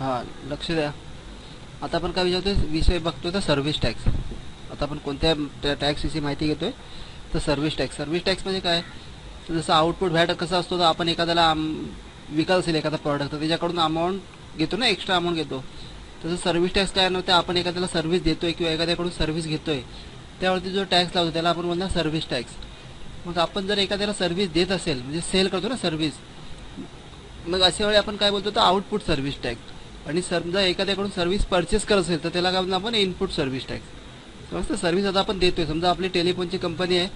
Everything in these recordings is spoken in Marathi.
हां लक्ष द्या. आता आपण काय विचारतोय? विषय बघतोय तर सर्व्हिस टॅक्स आता आपण कोणत्या टॅक्सविषयी माहिती घेतोय? तर सर्व्हिस टॅक्स सर्व्हिस टॅक्स म्हणजे काय? तर जसं आउटपुट व्हॅट कसा असतो तर आपण एखाद्याला आम विकत असेल एखादा प्रॉडक्ट तर त्याच्याकडून अमाऊंट घेतो ना एक्स्ट्रा अमाऊंट घेतो. तसं सर्व्हिस टॅक्स काय नव्हतं आपण एखाद्याला सर्व्हिस देतोय किंवा एखाद्याकडून सर्व्हिस घेतोय त्यावरती जो टॅक्स लावतो त्याला आपण म्हणणार सर्व्हिस टॅक्स मग आपण जर एखाद्याला सर्व्हिस देत असेल म्हणजे सेल करतो ना सर्व्हिस मग अशा वेळी आपण काय बोलतो तर आउटपुट सर्व्हिस टॅक्स आणि समजा एखाद्याकडून सर्व्हिस परचेस करत असेल तर त्याला काय म्हणतो आपण इनपुट सर्व्हिस टॅक्स समजतं? सर्व्हिस आता आपण देतोय. समजा आपली टेलिफोनची कंपनी आहे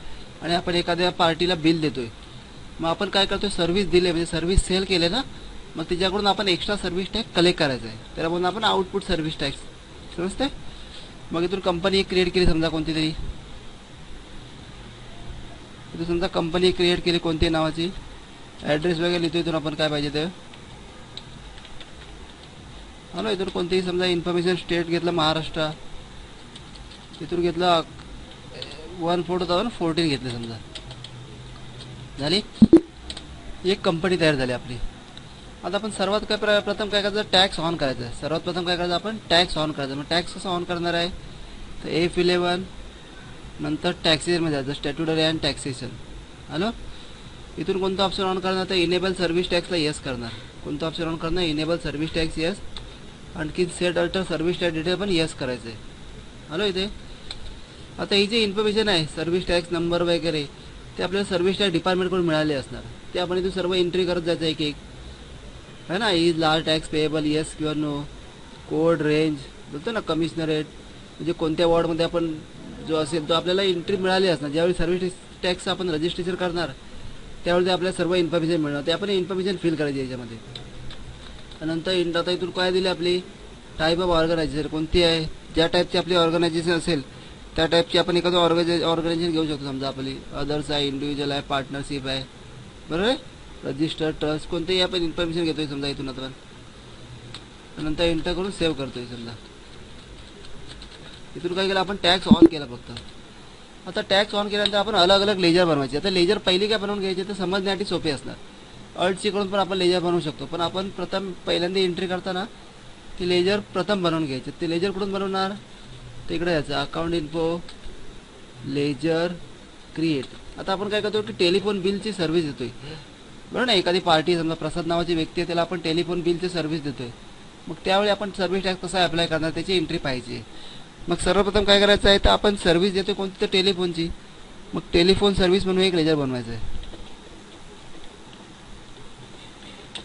आणि आपण एखाद्या पार्टीला बिल देतोय. मग आपण काय करतोय? सर्व्हिस दिले म्हणजे सर्व्हिस सेल केले ना? मग त्याच्याकडून आपण एक्स्ट्रा सर्व्हिस टॅक्स कलेक्ट करायचा आहे. त्याला म्हणून आपण आउटपुट सर्व्हिस टॅक्स समजते मग इथून कंपनी क्रिएट केली समजा कोणती तरी. इथून समजा कंपनी क्रिएट केली कोणती नावाची. ॲड्रेस वगैरे लिहितो इथून आपण काय पाहिजे ते. हॅलो इथून कोणतीही समजा इन्फॉर्मेशन स्टेट घेतलं महाराष्ट्र इथून घेतलं one four two thousand fourteen घेतले समजा. झाली? एक कंपनी तयार झाली आपली. आता आपण सर्वात काय प्र प्रथम काय करायचं? टॅक्स ऑन करायचं. आहे सर्वात प्रथम काय करायचं? आपण टॅक्स ऑन करायचं. मग टॅक्स कसं ऑन करणार आहे? तर एफ इलेवन नंतर टॅक्सेसमध्ये जायचं. स्टॅट्युटरी अँड टॅक्सेशन हॅलो इथून कोणतं ऑप्शन ऑन करणार? तर इनेबल सर्व्हिस टॅक्सला येस करणार. कोणतं ऑप्शन ऑन करणार? इनेबल सर्व्हिस टॅक्स येस आणखी set alter service tax detail पण येस करायचं आहे. हॅलो इथे? आता ही जे इन्फॉर्मेशन आहे सर्व्हिस टॅक्स नंबर वगैरे ते आपल्याला सर्व्हिस टॅक्स डिपार्टमेंटकडून मिळाले असणार. ते आपण इथून सर्व एंट्री करत जायचं एक एक. है ना? Is large tax payable yes किंवा नो कोड रेंज बोलतो ना कमिशनरेट म्हणजे कोणत्या वॉर्डमध्ये आपण जो असेल तो आपल्याला एंट्री मिळाली असणार. ज्यावेळी सर्व्हिस टॅक्स आपण रजिस्ट्रेशन करणार त्यावेळी ते आपल्याला सर्व इन्फॉर्मेशन मिळणार. ते आपण इन्फॉर्मेशन फिल करायची याच्यामध्ये. नंतर इन आता इथून काय दिली आपली? टाईप ऑफ ऑर्गनायझेशन कोणती आहे? ज्या टाईपची आपली ऑर्गनायझेशन असेल त्या टाईपची आपण एखादं ऑर्गनायझे ऑर्गनायझेशन घेऊ शकतो. समजा आपली अदर्स आहे इंडिव्हिज्युअल आहे पार्टनरशिप आहे. बरोबर आहे? रजिस्टर ट्रस्ट कोणतेही आपण इन्फॉर्मेशन घेतोय समजा इथून आपण नंतर एंटर करून सेव्ह करतोय समजा. इथून काय केलं? आपण टॅक्स ऑन केला फक्त. आता टॅक्स ऑन केल्यानंतर आपण अलग अलग लेजर बनवायचे. आता लेजर पहिली काय बनवून घ्यायचे? तर समजण्यासाठी सोपे असणार. अल्टची कडून पण आपण लेजर बनवू शकतो. पण आपण प्रथम पहिल्यांदा एंट्री करताना ती लेजर प्रथम बनवून घ्यायचे. ते लेजर कुठून बनवणार? तिकडे यायचं. अकाउंट इन्फो लेजर क्रिएट आता आपण काय करतो की टेलिफोन बिलची सर्व्हिस देतोय. बरोबर ना? एखादी पार्टी समजा प्रसाद नावाची व्यक्ती आहे त्याला आपण टेलिफोन बिलची सर्व्हिस देतोय. मग त्यावेळी आपण सर्व्हिस टॅक्स कसा अप्लाय करणार त्याची एंट्री पाहिजे. मग सर्वप्रथम काय करायचं आहे? तर आपण सर्व्हिस देतोय कोणती? तर टेलिफोनची. मग टेलिफोन सर्व्हिस म्हणून एक लेजर बनवायचं आहे.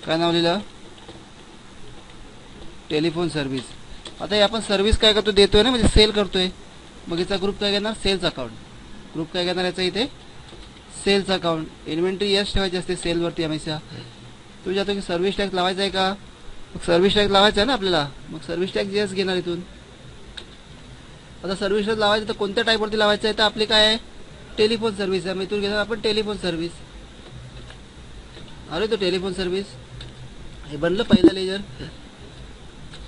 काय नाव लिहिलं टेलिफोन सर्व्हिस. आता हे आपण सर्व्हिस काय करतो देतोय ना म्हणजे सेल करतोय. मग याचा ग्रुप काय घेणार? Cells account. ग्रुप काय घेणार याचा इथे? Cells account. इन्व्हेंटरी यश ठेवायची असते सेलवरती हमेशा तू जातो की सर्व्हिस टॅक्स लावायचा आहे का? मग सर्व्हिस टॅक्स लावायचा आहे ना आपल्याला? मग सर्व्हिस टॅक्स यस घेणार इथून. आता सर्व्हिस टॅक्स लावायचं तर कोणत्या टाईपवरती लावायचं आहे? तर आपली काय आहे? टेलिफोन सर्व्हिस आहे. मग इथून घेणार आपण टेलिफोन सर्व्हिस. अरे तो टेलिफोन सर्व्हिस. हे बनलं पहिलं लेजर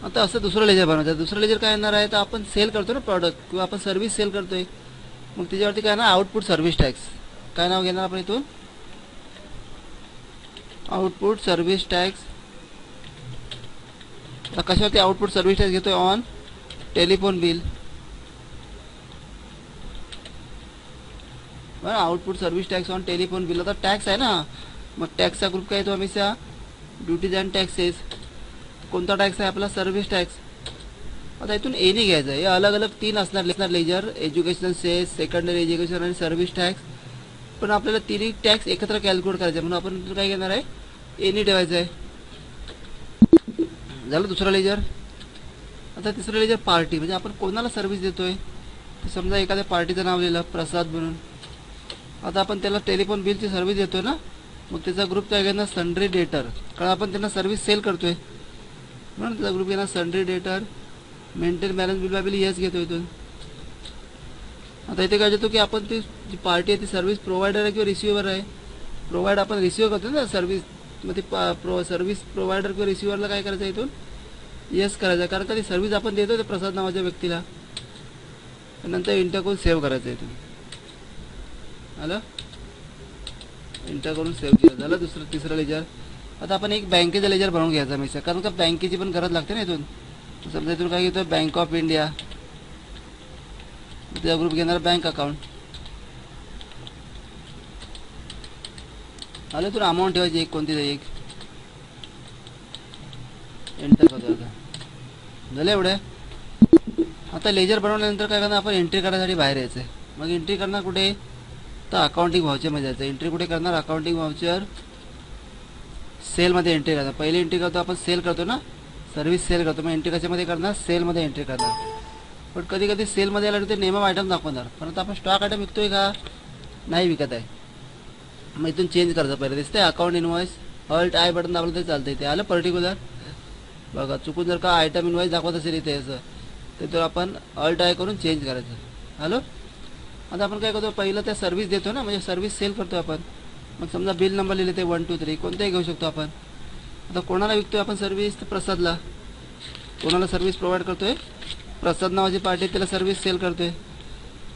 आता असं दुसरं लेजर बनवायचं दुसरं लेजर काय येणार आहे? तर आपण सेल करतो ना प्रॉडक्ट किंवा आपण सर्व्हिस सेल करतोय. मग त्याच्यावरती काय ना आउटपुट सर्व्हिस टॅक्स काय नाव घेणार आपण इथून? आउटपुट सर्व्हिस टॅक्स आता कशावरती आउटपुट सर्व्हिस टॅक्स घेतोय? ऑन टेलिफोन बिल बरं output service tax on telephone bill आता टॅक्स आहे ना. मग टॅक्सचा ग्रुप काय येतो हमेशा ड्युटीज अँड टॅक्सेस कोणता टॅक्स आहे आपला? सर्व्हिस टॅक्स आता इथून एनी घ्यायचं आहे. हे अलग अलग तीन असणार असणार ledger education cess secondary education आणि सर्व्हिस टॅक्स पण आपल्याला तिन्ही टॅक्स एकत्र कॅल्क्युलेट आहे म्हणून आपण इथून काय घेणार आहे? एनी ठेवायचं आहे. झालं दुसरा लेजर आता तिसरं लेजर पार्टी म्हणजे आपण कोणाला सर्व्हिस देतोय? आहे समजा एखाद्या पार्टीचं नाव लिहिलं प्रसाद म्हणून. आता आपण त्याला टेलिफोन बिलची सर्व्हिस देतोय ना? मग त्याचा ग्रुप काय घेणार सन्ड्री डेटर कारण आपण त्यांना सर्व्हिस सेल करतोय. म्हणून त्याचा ग्रुप घेणार sundry debtor maintain balance bill bill yes घेतो इथून. आता इथे काय येतो की आपण ती जी पार्टी आहे ती सर्व्हिस प्रोव्हायडर आहे किंवा रिसिव्हर आहे. प्रोव्हाइड आपण रिसिव्ह करतो ना सर्व्हिस मग ती प्रो सर्व्हिस प्रोव्हायडर किंवा रिसिव्हरला काय करायचं इथून? येस करायचं कारण का ती सर्व्हिस आपण देतो ते प्रसाद नावाच्या व्यक्तीला. नंतर इंटर सेव्ह करायचं इथून. आलं इंटर करून सेव्ह केलं. झालं दुसरं तिसरं लेजर. आता आपण एक बँकेचा लेजर बनवून घ्यायचा मिक्सर कारण का बँकेची पण गरज लागते ना इथून. समजा इथून काय घेतो? Bank of India. त्या ग्रुप घेणार बँक अकाउंट आलं तुला अमाऊंट ठेवायची एक कोणती एक. एंटर करतो आता. झालं एवढे? आता लेजर बनवल्यानंतर काय करणार? आपण एंट्री करण्यासाठी बाहेर यायचं आहे मग एंट्री करणार कुठे? तर अकाउंटिंग व्हाउचरमध्ये जायचं. एंट्री कुठे करणार? अकाउंटिंग व्हाउचर सेलमध्ये एंट्री करणार पहिली एंट्री करतो आपण सेल करतो ना? सर्व्हिस सेल करतो. मग एंट्री कशामध्ये करणार? सेलमध्ये एंट्री करणार. पण कधी कधी सेलमध्ये आलं ते नेमम आयटम दाखवणार. परंतु आपण स्टॉक आयटम विकतोय का? नाही विकत आहे. मग इथून चेंज करायचं पहिले. दिसतंय account invoice alt I button दाबलं तरी चालतं इथे आलं पर्टिक्युलर बघा चुकून जर का आयटम इन्व्हॉइस दाखवत असेल इथे असं तर आपण अल्ट आय करून चेंज करायचं. हॅलो आता आपण काय करतो पहिलं त्या सर्व्हिस देतो ना म्हणजे सर्व्हिस सेल करतो आपण. मग समजा बिल नंबर लिहिले ते वन टू थ्री कोणताही घेऊ शकतो आपण. आता कोणाला विकतोय आपण सर्व्हिस तर प्रसादला. कोणाला सर्व्हिस प्रोव्हाइड करतोय? प्रसाद नावाची पार्टी आहे, त्याला सर्व्हिस सेल करतोय.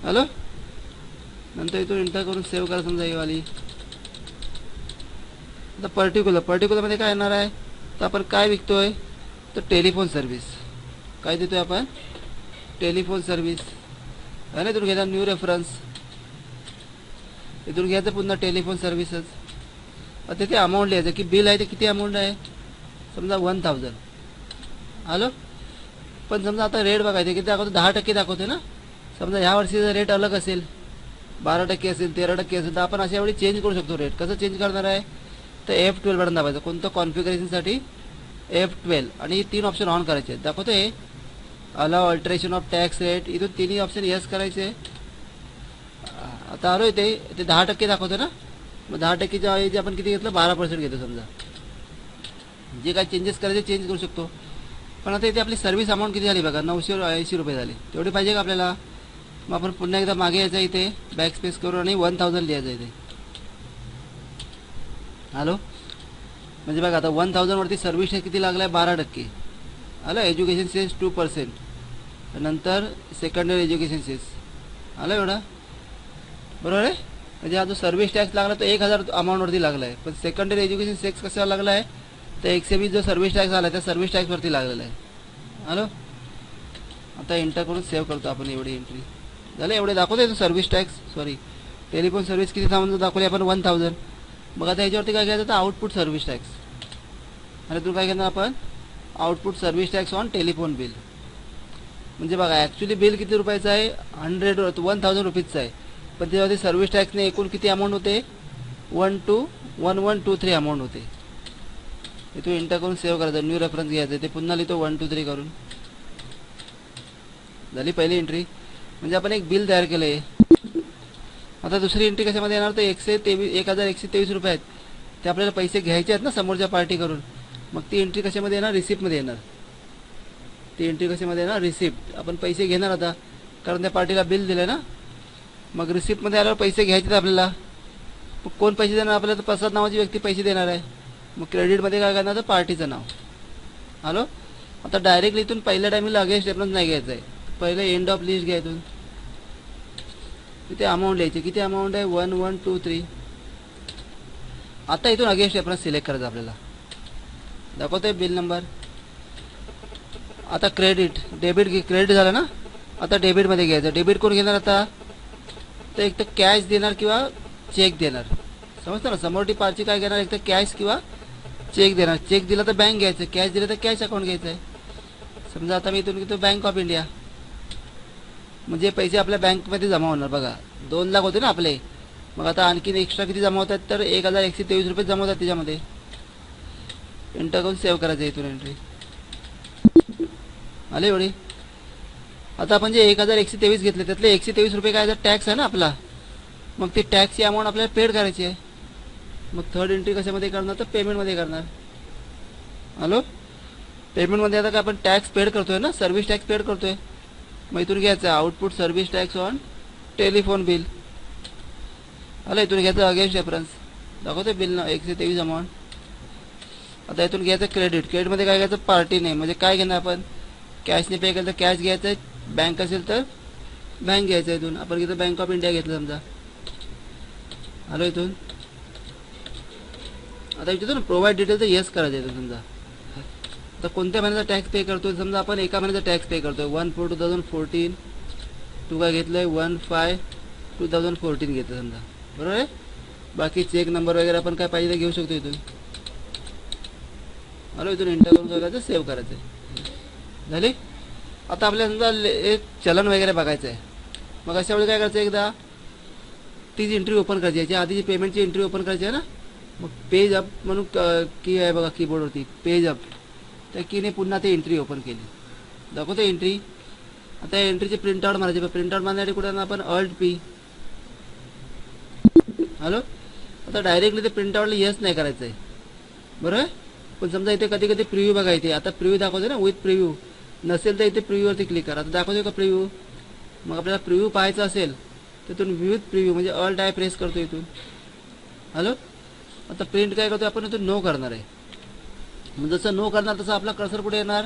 हॅलो नंतर इथून इंटर करून सेव्ह करा समजा ही वाली. आता पर्टिक्युलर पर्टिक्युलरमध्ये काय येणार आहे? तर आपण काय विकतोय? तर टेलिफोन सर्व्हिस काय देतोय आपण? टेलिफोन सर्व्हिस आणि इथून घ्यायचा न्यू रेफरन्स इथून घ्यायचं पुन्हा टेलिफोन सर्व्हिसेस तिथे अमाऊंट लिहायचं. की बिल आहे ते किती अमाऊंट आहे? समजा वन थाउजंड हॅलो पण समजा आता रेट बघायचे किती दाखवतो? दहा टक्के दाखवतो ना? समजा ह्या वर्षीचा रेट अलग असेल बारा टक्के असेल तेरा टक्के असेल तर आपण अशा वेळी चेंज करू शकतो रेट कसं चेंज करणार आहे? तर एफ ट्वेल्व बटन दाबायचं. कोणतं कॉन्फिगरेशनसाठी एफ ट्वेल्व आणि तीन ऑप्शन ऑन करायचे आहेत. हे allow alteration of tax rate इथून तिन्ही ऑप्शन यस करायचे. आता आलो ते. ते दहा टक्के दाखवतो ना. मग दहा टक्केच्या ऐवजी आपण किती घेतलं? बारा पर्सेंट घेतो समजा. जे काय चेंजेस करायचे चेंज करू शकतो. पण आता इथे आपली सर्व्हिस अमाऊंट किती झाली बघा? नऊशे ऐंशी रुपये झाले. तेवढी पाहिजे का आपल्याला? मग आपण पुन्हा एकदा मागे यायचं इथे. बॅक स्पेस करून आणि वन थाउजंड लिहायचं इथे. हॅलो म्हणजे बघा आता वन थाउजंडवरती सर्व्हिस टॅक्स किती लागला आहे बारा टक्के. Hello education sense two percent नंतर सेकंडरी एज्युकेशन सेस आलं एवढा? बरोबर आहे? म्हणजे हा जो सर्व्हिस टॅक्स लागला तो एक हजार अमाऊंटवरती लागला आहे पण सेकंडरी एज्युकेशन सेक्स कशावर लागला आहे तर एकशे वीस जो सर्व्हिस टॅक्स आला आहे त्या सर्व्हिस टॅक्सवरती लागलेला आहे. हॅलो आता एंटर करून सेव्ह करतो आपण एवढी एंट्री झालं? एवढे दाखवतोय तो service tax sorry telephone service किती थांबून दाखवली आपण? वन थाउजंड मग आता ह्याच्यावरती काय घ्यायचं तर आउटपुट सर्व्हिस टॅक्स आणि तू काय घेणार आपण? Output service tax on telephone bill म्हणजे बघा ॲक्च्युली बिल किती रुपयाचं आहे? हंड्रेड वन थाउजंड रुपीजचं आहे. पण त्याच्यामध्ये सर्व्हिस टॅक्सने एकूण किती अमाऊंट होते? One two one one two three amount होते. इथून इंटर करून सेव्ह करायचं न्यू रेफरन्स घ्यायचं ते पुन्हा लिहितो वन टू थ्री करून. झाली पहिली एंट्री म्हणजे आपण एक बिल तयार केलं आहे आता दुसरी एंट्री कशामध्ये येणार? तर एकशे तेवीस एक हजार एकशे तेवीस रुपये आहेत. ते आपल्याला पैसे घ्यायचे आहेत ना समोरच्या पार्टीकडून मग ती एंट्री कशामध्ये येणार? रिसिप्टमध्ये येणार. ती एंट्री कशामध्ये ना? रिसिप्ट आपण पैसे घेणार आता. कारण त्या पार्टीला बिल दिलं ना? मग रिसिप्टमध्ये आल्यावर पैसे घ्यायचे आहेत आपल्याला. मग कोण पैसे देणार? आपल्याला तर प्रसाद नावाची व्यक्ती पैसे देणार आहे. मग क्रेडिटमध्ये काय करणार? तर पार्टीचं नाव. हॅलो आता डायरेक्टली इथून पहिल्या टायमिंगला अगेन्स्ट रेफरन्स नाही घ्यायचं आहे. पहिलं एंड ऑफ लिस्ट घ्या इथून. तिथे अमाऊंट लिहायची. किती अमाऊंट आहे? वन वन टू थ्री आता इथून अगेन्स्ट रेफरन्स सिलेक्ट करायचं आपल्याला. दाखवतोय बिल नंबर आता क्रेडिट डेबिट क्रेडिट झालं ना? आता डेबिटमध्ये घ्यायचं. डेबिट कोण घेणार आता? तर एक तर कॅश देणार किंवा चेक देणार. समजतं ना? समोरची पार्टी काय घेणार? एक तर कॅश किंवा चेक देणार. चेक दिला तर बँक घ्यायचं. कॅश दिलं तर कॅश अकाउंट घ्यायचं आहे समजा आता मी इथून घेतो बँक ऑफ इंडिया म्हणजे पैसे आपल्या बँकमध्ये जमा होणार बघा. दोन लाख होते ना आपले. मग आता आणखीन एक्स्ट्रा किती जमा होतात? तर एक हजार एकशे तेवीस रुपये जमा होतात त्याच्यामध्ये. एंटर करून सेव्ह करायचं इथून एंट्री आले एवढे आता आपण जे एक हजार एकशे तेवीस घेतले त्यातले एकशे तेवीस रुपये काय टॅक्स आहे ना आपला. मग ती टॅक्सची अमाऊंट आपल्याला पेड करायची आहे. मग थर्ड एंट्री कशामध्ये करणार तर पेमेंटमध्ये करणार. हॅलो पेमेंटमध्ये आता काय आपण टॅक्स पेड करतोय ना? सर्व्हिस टॅक्स पेड करतोय. मग इथून घ्यायचं output service tax on telephone bill आलं इथून घ्यायचं अगेन्स्ट रेफरन्स दाखवते बिल ना एकशे तेवीस अमाऊंट आता इथून घ्यायचं क्रेडिट क्रेडिटमध्ये काय घ्यायचं? पार्टी नाही म्हणजे काय घेणार आपण? कॅशने पे केलं तर कॅश घ्यायचं बँक असेल तर बँक घ्यायचं इथून. आपण घेतो बँक ऑफ इंडिया घेतलं समजा. आलो इथून. आता विचारतो ना प्रोव्हाइड डिटेल तर येस करायचं येतं समजा. तर कोणत्या महिन्याचा टॅक्स पे करतो समजा आपण एका महिन्याचा टॅक्स पे करतोय. One four two thousand fourteen तू काय घेतलंय? One five two thousand fourteen घेतलं समजा. बरोबर आहे? बाकी चेक नंबर वगैरे आपण काय पाहिजे ते घेऊ शकतो इथून. हॅलो इथून एंटर करून करायचं सेव्ह करायचं आहे. झाली? आता आपल्याला समजा ले- एक चलन वगैरे बघायचं आहे. मग अशा वेळी काय करायचं एकदा? तीच एंट्री ओपन करायची याच्या आधीची पेमेंटची एंट्री ओपन करायची आहे ना मग पेज अप म्हणून की आहे बघा कीबोर्डवरती पेज अप त्या कीने पुन्हा ते एंट्री ओपन केली. दाखवतो एंट्री आता एंट्रीची एंट्रीचे मारायची मारायचे प्रिंट आउट मारण्यासाठी कुठे ना आपण? अल्ट पी हॅलो आता डायरेक्टली ते प्रिंटआउटला येस नाही करायचं आहे बरोबर पण समजा इथे कधी कधी प्रिव्ह्यू बघा इथे आता प्रिव्ह्यू दाखवतो ना विथ प्रिव्ह्यू नसेल तर इथे प्रिव्ह्यूवरती क्लिक करा. आता दाखवतो का प्रिव्ह्यू मग आपल्याला प्रिव्ह्यू पाहायचा असेल तर इथून विविध प्रिव्ह्यू म्हणजे ऑल आय प्रेस करतो इथून. हॅलो आता प्रिंट काय करतो आपण इथून नो करणार आहे. मग जसं नो करणार तसं आपला कर्सर कुठे येणार?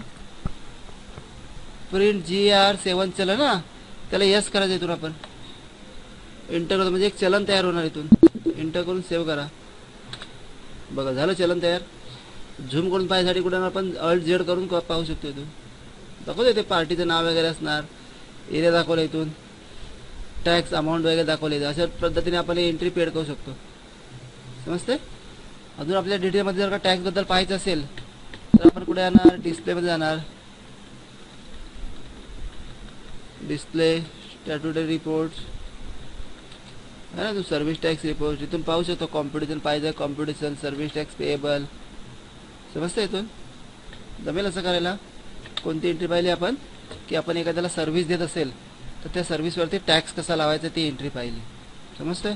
प्रिंट जी आर सेवन चलन ना त्याला यस करायचं इथून आपण. एंटर करतो. म्हणजे एक चलन तयार होणार इथून. एंटर करून सेव्ह करा. बघा झालं चलन तयार. झूम करून पाहायसाठी कुठे आपण? अल्ट झेड करून क- पाहू शकतो इथून. दाखवतो ते पार्टीचं नाव वगैरे असणार. एरिया दाखवलं इथून. टॅक्स अमाऊंट वगैरे दाखवले अशा पद्धतीने आपण एंट्री पेड करू शकतो. समजते अजून आपल्या डिटेलमध्ये जर का टॅक्सबद्दल पाहायचं असेल तर आपण कुठे जाणार? डिस्प्लेमध्ये जाणार. डिस्प्ले स्टॅट्युटरी रिपोर्ट आहे ना तू सर्व्हिस टॅक्स रिपोर्ट इथून पाहू शकतो कॉम्पिटिशन पाहिजे कॉम्पिटिशन सर्व्हिस टॅक्स पेएबल समजतं इथून? जमेल असं करायला? कोणती एंट्री पाहिली आपण? की आपण एखाद्याला सर्व्हिस देत असेल तर त्या सर्व्हिसवरती टॅक्स कसा लावायचा ती एंट्री पाहिली. समजतंय?